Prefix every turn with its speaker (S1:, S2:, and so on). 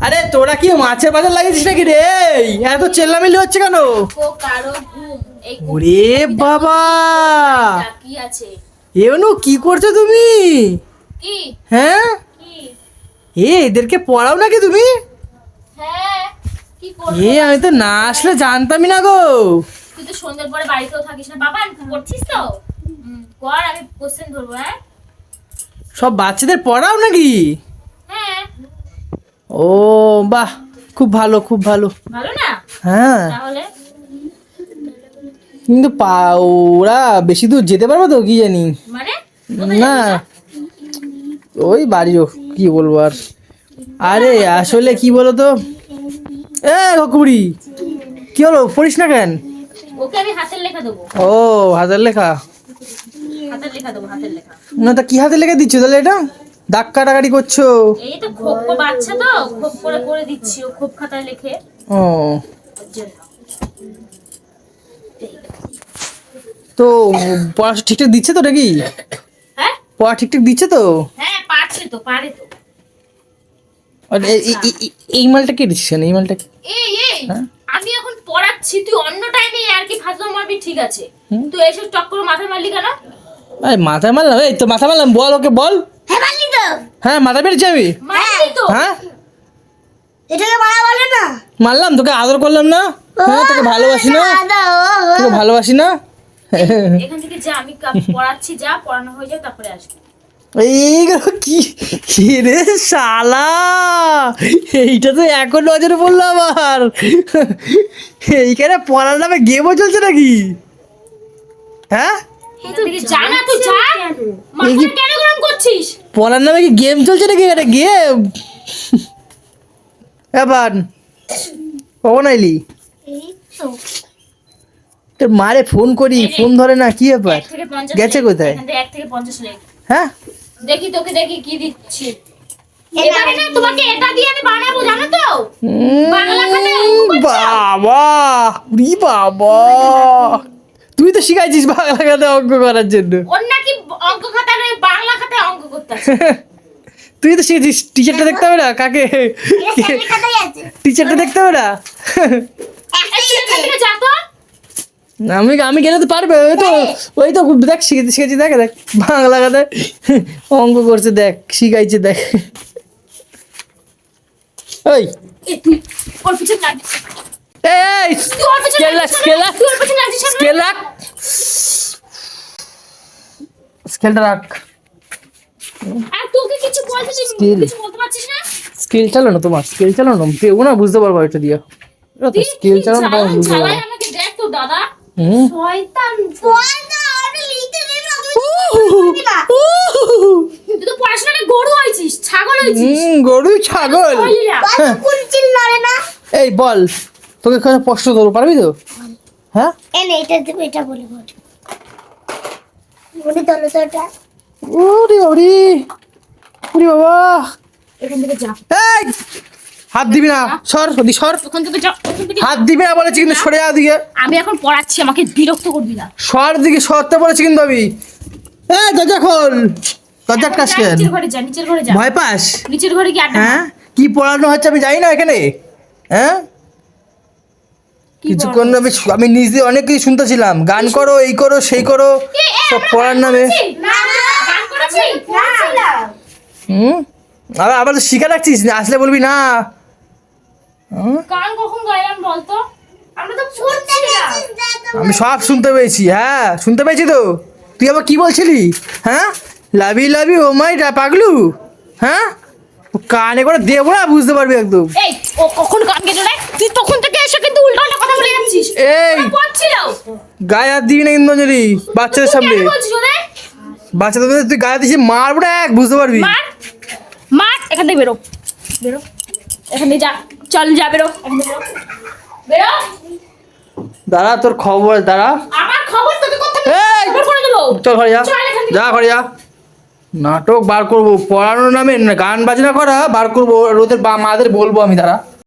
S1: আরে তোরা কি মাছের বাজার লাগিয়েছিস নাকি রে? এত চেল্লামিল্লি হচ্ছে কেন?
S2: ও কারও ঘুম। এই
S1: ওরে বাবা!
S2: আছে।
S1: কি করছ তুমি? হ্যাঁ? এ এদেরকে পড়াও নাকি তুমি?
S2: হ্যাঁ
S1: এ আমি তো না আসলে জানতামই না গো।
S2: তুই তো সন্ধ্যের পরে বাড়িতেও থাকিস না। বাবা করছিস তো কর আমি কোশ্চেন ধরবো হ্যাঁ?
S1: সব বাচ্চাদের পড়াও নাকি?
S2: হ্যাঁ।
S1: ও বাহ খুব ভালো খুব ভালো। হ্যাঁ। কিন্তু পা ওরা বেশি দূর যেতে পারবে তো কি জানি?
S2: মানে?
S1: না। ওই বাড়ির ও, কি বলব আর। আরে আসলে কি বলো তো এ কুড়ি কি হলো? পড়িস না কেন? ও হাতের লেখা?
S2: হাতের লেখা দেবো হাতের লেখা।
S1: না তা কি হাতে লেখা দিচ্ছ? তাহলে এটা দাগ কাটাকাটি করছ।
S2: এই তো খোপ বাচ্চা তো খোপ করে করে দিচ্ছি ও খোপ খাতায় লিখে।
S1: ও। তো পড়া ঠিকঠাক দিচ্ছে তো নাকি?
S2: হ্যাঁ?
S1: পড়া ঠিকঠাক দিচ্ছে তো?
S2: হ্যাঁ পারছে তো পারে তো।
S1: এই মালটা কে দিচ্ছে এই মালটা?
S2: এই এই
S1: হ্যাঁ?
S2: আমি এখন পড়াচ্ছি তুই অন্য টাইমে আর কি ফাজলাম মারবি ঠিক আছে। তুই এসে টক করে মাথা মারলি কেন?
S1: আরে মাথায় মারলাম এই তো মাথা মারলাম বল ওকে বল।
S3: হ্যাঁ মারলি তো।
S1: হ্যাঁ মাথা পেরেছি আমি।
S2: মারলি তো।
S1: হ্যাঁ?
S3: এটাকে মারা বলে না।
S1: মারলাম তোকে আদর করলাম না? হ্যাঁ তোকে ভালোবাসি না। তোকে ভালোবাসি না?
S2: এখান থেকে যা আমি পড়াচ্ছি যা পড়ানো হয়ে যাক তারপরে আসবি।
S1: এইগুলো কি কি রে শালা? এইটা তো এখন নজরে পড়ল এইখানে পড়ার নামে গেমও চলছে নাকি? হ্যাঁ?
S2: যা মাথা কেন গরম করছিস?
S1: পড়ার নামে কি গেম চলছে নাকি গেম এবার কখন আইলি। তোর মারে ফোন করি ফোন ধরে না কি ব্যাপার?
S2: এক থেকে পঞ্চাশ
S1: গেছে কোথায়?
S2: এক থেকে পঞ্চাশ
S1: হ্যাঁ?
S2: দেখি তোকে দেখি কি দিচ্ছি। এবারে না তোমাকে এটা দিয়ে আমি বানাবো জানো তো? বাংলা খাতায়
S1: বাবা উরি বাবা। তো শিখাইছিস বাংলা খাতে অঙ্ক করার জন্য।
S2: ওর নাকি অঙ্ক খাতা নয় বাংলা খাতায় অঙ্ক করতে
S1: তুই তো শিখেছিস টিচারটা দেখতে হবে না কাকে। টিচারটা দেখতে হবে না আমি আমি গেলে তো পারবে ওই তো ওই তো দেখ শিখেছি শিখেছি দেখ দেখ বাংলা খাতায় অঙ্ক করছে দেখ শিখাইছে দেখ। ওই
S2: তুই ওর পিছনে
S1: এই
S2: তুই ওর পিছনে
S1: স্কেল রাখ। স্কেল? স্কেল
S2: না
S1: তোমার স্কেল পেও না বুঝতে পারব এটা দিয়ে।
S2: তুই
S1: স্কেল
S2: কি
S1: চালানো তোমার বুঝতে পারব।
S2: আমাকে দেখ তো দাদা। শয়তান।
S3: না, না, না।
S2: গরু হয়েছিস ছাগল
S3: না?
S1: এই বল তোকে প্রশ্ন করব পারবি তো? হ্যাঁ?
S3: এ এটা দেবো, এটা বলে বল। বলে তোলো তো ওটা।
S1: ওরে ওরে ওরে বাবা।
S2: এখান থেকে যা।
S1: এই হাত দিবি না। সর ওদি সর।
S2: ওখান থেকে যা যা।
S1: হাত দিবি না বলেছি কিন্তু সরে যাও দিকে
S2: আমি এখন পড়াচ্ছি আমাকে বিরক্ত করবি না।
S1: সর দিকে সরতে বলেছি কিন্তু আমি। এই দরজা খোল। দরজা
S2: এখন
S1: কাজ কেন?
S2: নিচের ঘরে যা নিচের ঘরে যা।
S1: ভয় পাস?
S2: নিচের ঘরে কি আড্ডা
S1: হ্যাঁ? কি পড়ানো হচ্ছে আমি জানি না এখানে। হ্যাঁ? কিছুক্ষণ আমি আমি নিজে অনেক কিছু শুনতেছিলাম। গান করো এই করো সেই করো সব পড়ার নামে?
S2: না না,
S3: না।
S1: হুম? আবার আবার তো শিখা রাখছিস? আসলে বলবি না।
S2: গান কখন গাইলাম বলতো?
S1: আমি সব শুনতে পেয়েছি হ্যাঁ শুনতে পেয়েছি তো। তুই আবার কি বলছিলি? হ্যাঁ? লাভি লাভি ও মাই পাগলু। হ্যাঁ? কানে করে দেবো না বুঝতে পারবি একদম।
S2: এই ও কখন গান গেল রে তুই তখন থেকে এসে কিন্তু উল্টো উল্টো কথা বলে যাচ্ছিস।
S1: এই। গায়ে হাত দিবি না কিন্তু অঞ্জলি বাচ্চাদের সামনে।
S2: কেন
S1: বাচ্চাদের মধ্যে তুই গায়ে দিচ্ছিস মারবো না এক বুঝতে পারবি?
S2: মার মার এখান থেকে বেরো। বেরো। এখান থেকে যা চল যা বেরো। বেরো।
S1: দাঁড়া তোর খবর দাঁড়া।
S2: আমার খবর তোকে করতে
S1: এই! চল ঘরে যা। যা ঘরে যা। নাটক বার করব, পড়ানোর নামে গান বাজনা করা বার করব আর ওদের বা মাদের বলব আমি দাঁড়া